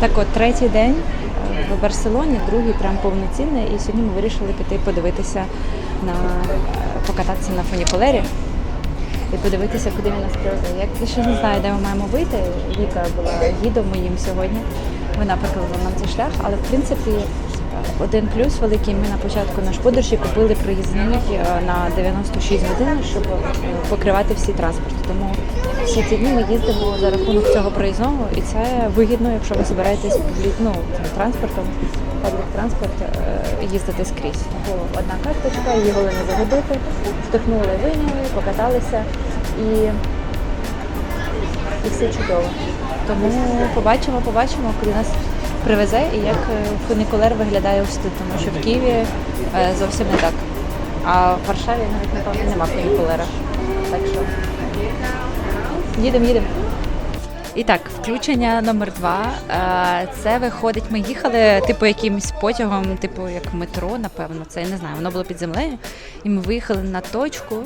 Так от, третій день е, в Барселоні, другий прям повноцінний. І сьогодні ми вирішили піти подивитися на покататися на фунікулері і подивитися, куди він нас привезе. Я ще не знаю, де ми маємо вийти. Віка була гідом моїм сьогодні. Вона показала нам цей шлях, але в принципі один плюс великий. Ми на початку наш подорожі купили проїзний е, на 96 годин, щоб е, покривати всі транспорти. Тому всі ці дні ми їздимо за рахунок цього проїзного, і це вигідно, якщо ви збираєтесь ну, транспортом, паблік транспорт е, їздити скрізь. Одна карточка, її головне загубити, вдихнули, вийняли, покаталися і, і все чудово. Тому побачимо, побачимо, куди нас привезе і як е, фунікулер виглядає ось тут, тому що в Києві е, зовсім не так. А в Варшаві навіть напевно нема фунікулера. Так що їдемо, їдемо. І так, включення номер два. Е, Це виходить, ми їхали типу якимось потягом, типу як метро, напевно. Це я не знаю. Воно було під землею. І ми виїхали на точку,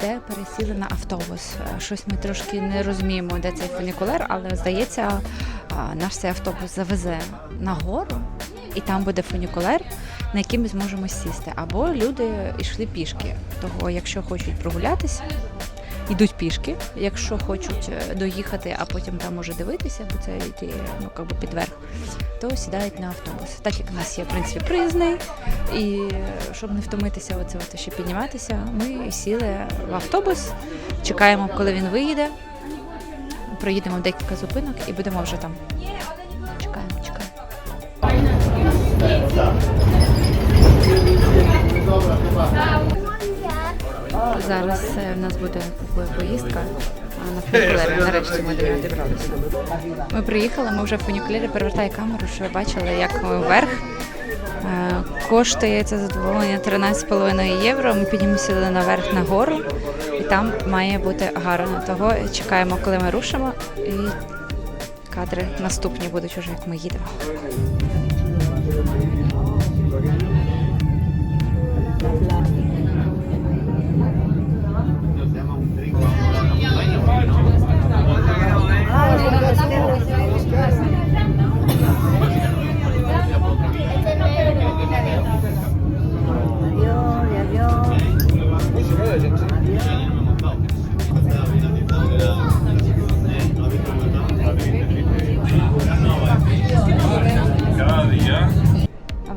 де пересіли на автобус. Е, Щось ми трошки не розуміємо, де цей фунікулер, але здається, наш цей автобус завезе нагору, і там буде фунікулер, на який ми зможемо сісти. Або люди йшли пішки. Того, якщо хочуть прогулятися, йдуть пішки. Якщо хочуть е, доїхати, а потім там може дивитися, бо це йти ну, как би під верх, то сідають на автобус. Так як у нас є в принципі приїзний, і е, щоб не втомитися, оце от ще підніматися, ми сіли в автобус, чекаємо, коли він виїде. Проїдемо декілька зупинок і будемо вже там. Чекаємо, чекаємо. Зараз е, в нас буде поїздка а, на фунікулері. Нарешті ми до нього дібралися. Ми приїхали, ми вже в фунікулері. Перевертай камеру, що ви бачили, як ми вверх. Е, Коштує це задоволення 13,5 євро. Ми піднімемося наверх на гору, і там має бути гарно. Того чекаємо, коли ми рушимо, і кадри наступні будуть уже, як ми їдемо.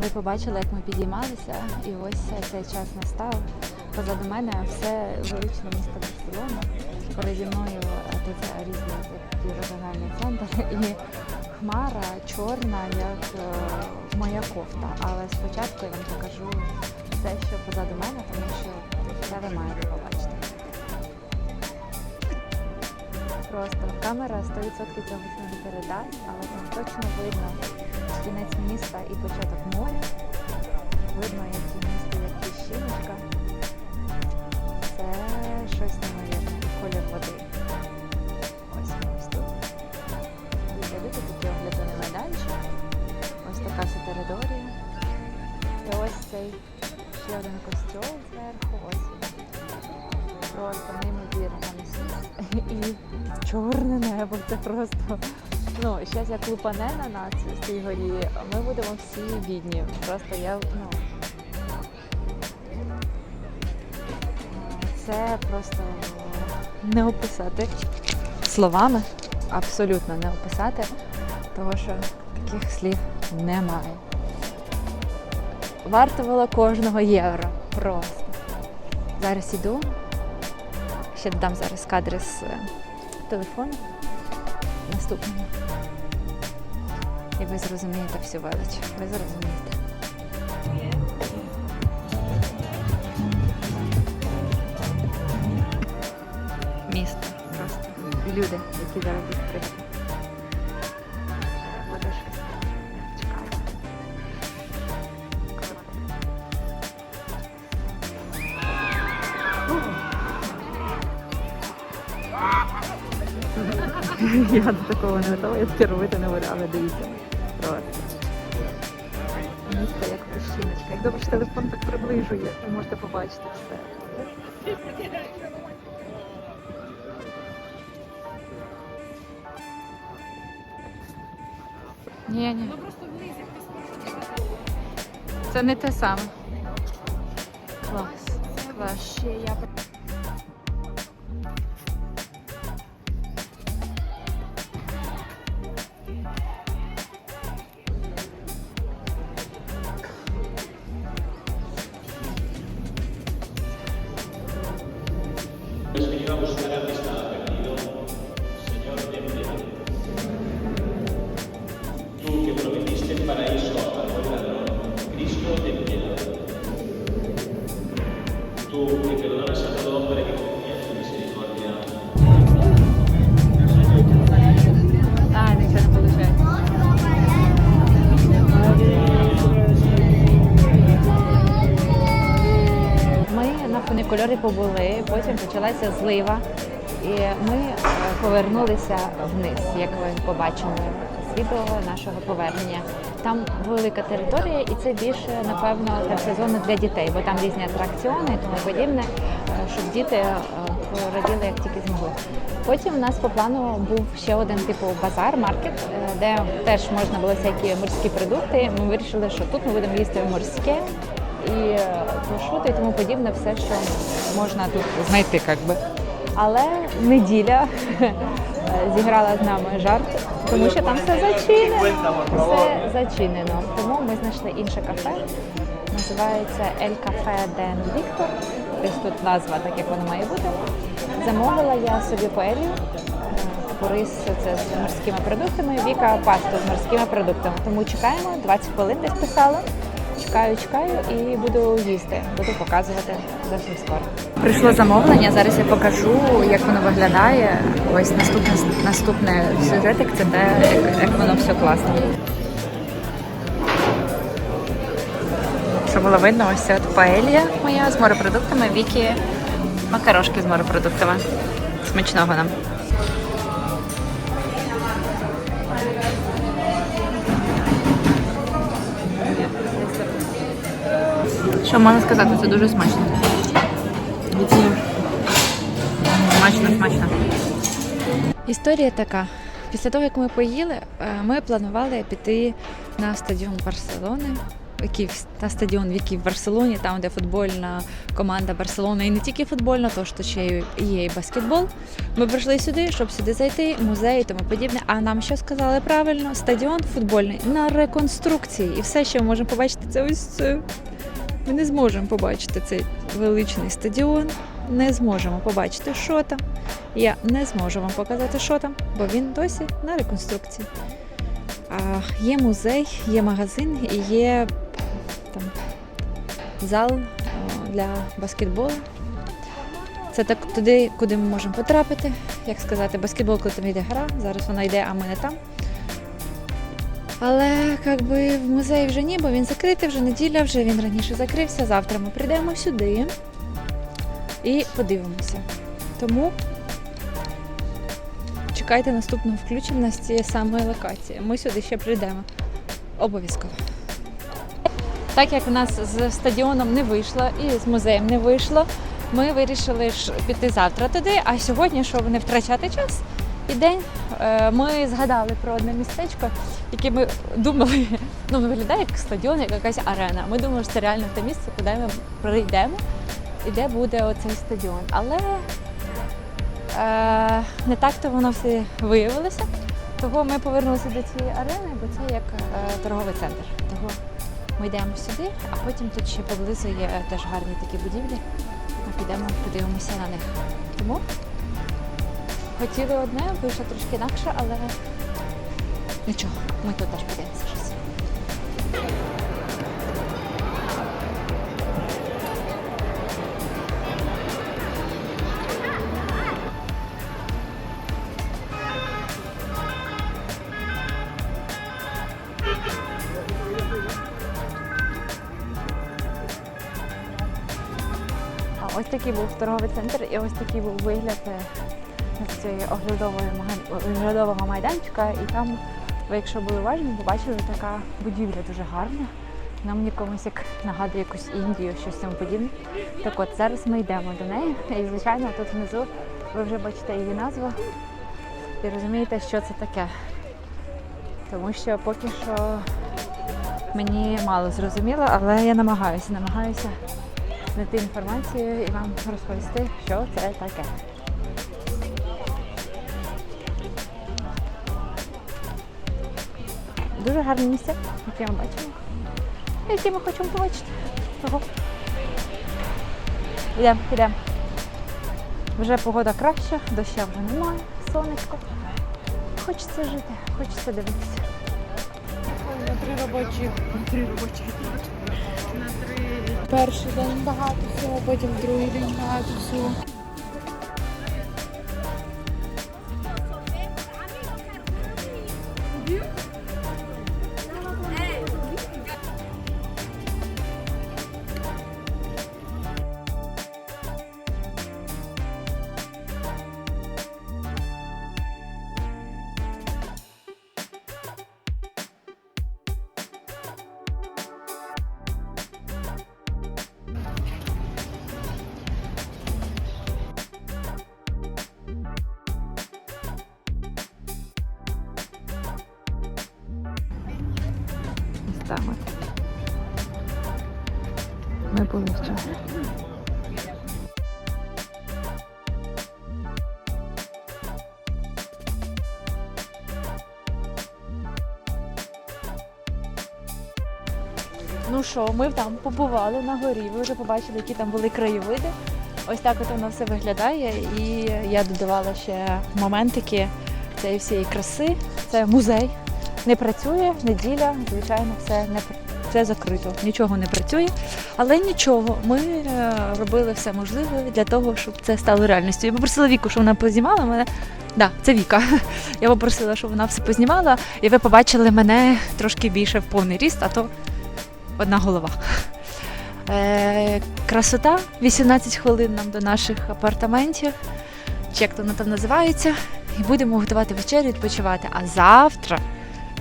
Ви побачили, як ми підіймалися, і ось цей час настав. Позаду мене все величне місто Барселона. Переді мною е, тут різний такий регіональний центр і хмара чорна, як е, моя кофта. Але спочатку я вам покажу те, що позаду мене, тому що це ви маєте побачити. Просто камера 100% цього не передасть, але там точно видно кінець міста і початок моря. Видно, які місто, як піщиночка. Це щось неймовірне. Колір води. Ось ми ось тут. Видите, такий оглядовий майданчик. Ось така вся територія. І ось цей ще один костьол зверху. Ось він. Просто неймовірно І чорне небо. Це просто. Ну, зараз як лупане на нас з цій горі, ми будемо всі бідні. Просто я, ну. Це просто не описати словами, абсолютно не описати, тому що таких слів немає. Вартувало кожного євро. Просто. Зараз іду. Ще додам зараз кадри з е, телефону наступному. І ви зрозумієте всю велич. Ви зрозумієте. Місто просто. Люди, які зараз прийдуть. Буде. Я до такого не готова, я робити не буду, але дивіться. Пущиночка. Як добре, що телефон так приближує, ви можете побачити все. Ні, ні. Це не те саме. Клас. Клас. Фуникульорі побули, потім почалася злива, і ми е, повернулися вниз, як ви побачили відео нашого повернення. Там велика територія, і це більше, напевно, для сезону для дітей, бо там різні атракціони і тому подібне, е, щоб діти е, пораділи як тільки змогли. Потім у нас по плану був ще один типу базар, маркет, е, де теж можна було всякі морські продукти. Ми вирішили, що тут ми будемо їсти морське і прошути і тому подібне, все, що можна тут знайти, як би. Але неділя е, зіграла з нами жарт, тому що там все зачинено. Все зачинено. Тому ми знайшли інше кафе. Називається Ель Кафе Ден Віктор. Десь тут назва, так як воно має бути. Замовила я собі паелью, е, рис це з морськими продуктами, Віка пасту з морськими продуктами. Тому чекаємо, 20 хвилин десь писала. Чекаю, чекаю і буду їсти. Буду показувати зовсім скоро. Прийшло замовлення. Зараз я покажу, як воно виглядає. Ось наступне наступне сюжетик це те, як, воно все класно. Щоб було видно, ось от паелья моя з морепродуктами, Вікі макарошки з морепродуктами. Смачного нам. Що можна сказати, це дуже смачно. Смачно, смачно. Історія така. Після того, як ми поїли, е, ми планували піти на стадіон Барселони, який в- на стадіон, який в Барселоні, там, де футбольна команда Барселони, і не тільки футбольна, то що ще є і баскетбол. Ми прийшли сюди, щоб сюди зайти, музей і тому подібне. А нам що сказали правильно? Стадіон футбольний на реконструкції. І все, що ми можемо побачити, це ось. Ми не зможемо побачити цей величний стадіон. Не зможемо побачити, що там. Я не зможу вам показати, що там, бо він досі на реконструкції. А, є музей, є магазин і є там зал для баскетболу. Це так туди, куди ми можемо потрапити. Як сказати, баскетбол, коли там йде гра, зараз вона йде, а ми не там. Але як би в музеї вже ні, бо він закритий, вже неділя, вже він раніше закрився. Завтра ми прийдемо сюди і подивимося. Тому чекайте наступного включення з цієї самої локації. Ми сюди ще прийдемо. Обов'язково. Так як у нас з стадіоном не вийшло і з музеєм не вийшло, ми вирішили ж піти завтра туди, а сьогодні, щоб не втрачати час і день, е, ми згадали про одне містечко, яке ми думали, ну виглядає як стадіон, як якась арена. Ми думали, що це реально те місце, куди ми прийдемо і де буде оцей стадіон. Але е, не так то воно все виявилося. Того ми повернулися до цієї арени, бо це як е, торговий центр. Того ми йдемо сюди, а потім тут ще поблизу є теж гарні такі будівлі. Ми підемо, подивимося на них. Тому хотіли одне, вийшло трошки інакше, але нічого, ми тут теж подивимося щось. Ось такий був торговий центр, і ось такий був вигляд е, з оглядового майданчика. І там, ви якщо були уважні, побачили така будівля дуже гарна. Вона мені комусь як нагадує якусь Індію, щось тому подібне. Так от зараз ми йдемо до неї. І звичайно, тут внизу ви вже бачите її назву і розумієте, що це таке. тому що поки що мені мало зрозуміло, але я намагаюся, намагаюся знайти інформацію і вам розповісти, що це таке. Дуже гарне місце, яке ми бачимо. Яке ми хочемо побачити. Ого. Йдемо, йдемо. Вже погода краща, доща вже немає, сонечко. Хочеться жити, хочеться дивитися. На три робочі. На три робочі. На три. Перший день багато всього, потім другий день багато всього. Ось. Ми були вчора. Ну що, ми там побували на горі, ви вже побачили, які там були краєвиди. Ось так от воно все виглядає. І я додавала ще моментики цієї всієї краси. Це музей. Не працює, неділя, звичайно, все не все закрито, нічого не працює. Але нічого, ми е, робили все можливе для того, щоб це стало реальністю. Я попросила Віку, щоб вона познімала мене. Да, це Віка. Я попросила, щоб вона все познімала, і ви побачили мене трошки більше в повний ріст, а то одна голова. Е, красота, 18 хвилин нам до наших апартаментів, чи як то воно там називається, і будемо готувати вечерю, відпочивати. А завтра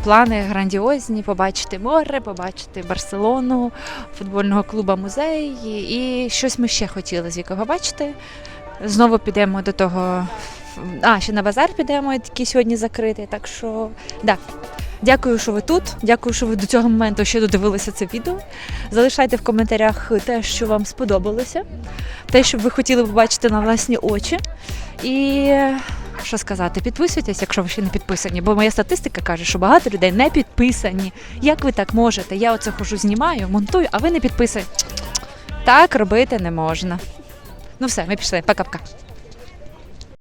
плани грандіозні: побачити море, побачити Барселону, футбольного клубу музей. І, щось ми ще хотіли з Вікою побачити. Знову підемо до того. А, ще на базар підемо, який сьогодні закритий. Так що, да. Дякую, що ви тут. Дякую, що ви до цього моменту ще додивилися це відео. Залишайте в коментарях те, що вам сподобалося, те, що ви хотіли побачити на власні очі. І що сказати, підписуйтесь, якщо ви ще не підписані, бо моя статистика каже, що багато людей не підписані. Як ви так можете? Я оце хожу, знімаю, монтую, а ви не підписані. Так робити не можна. Ну все, ми пішли. Пока-пока.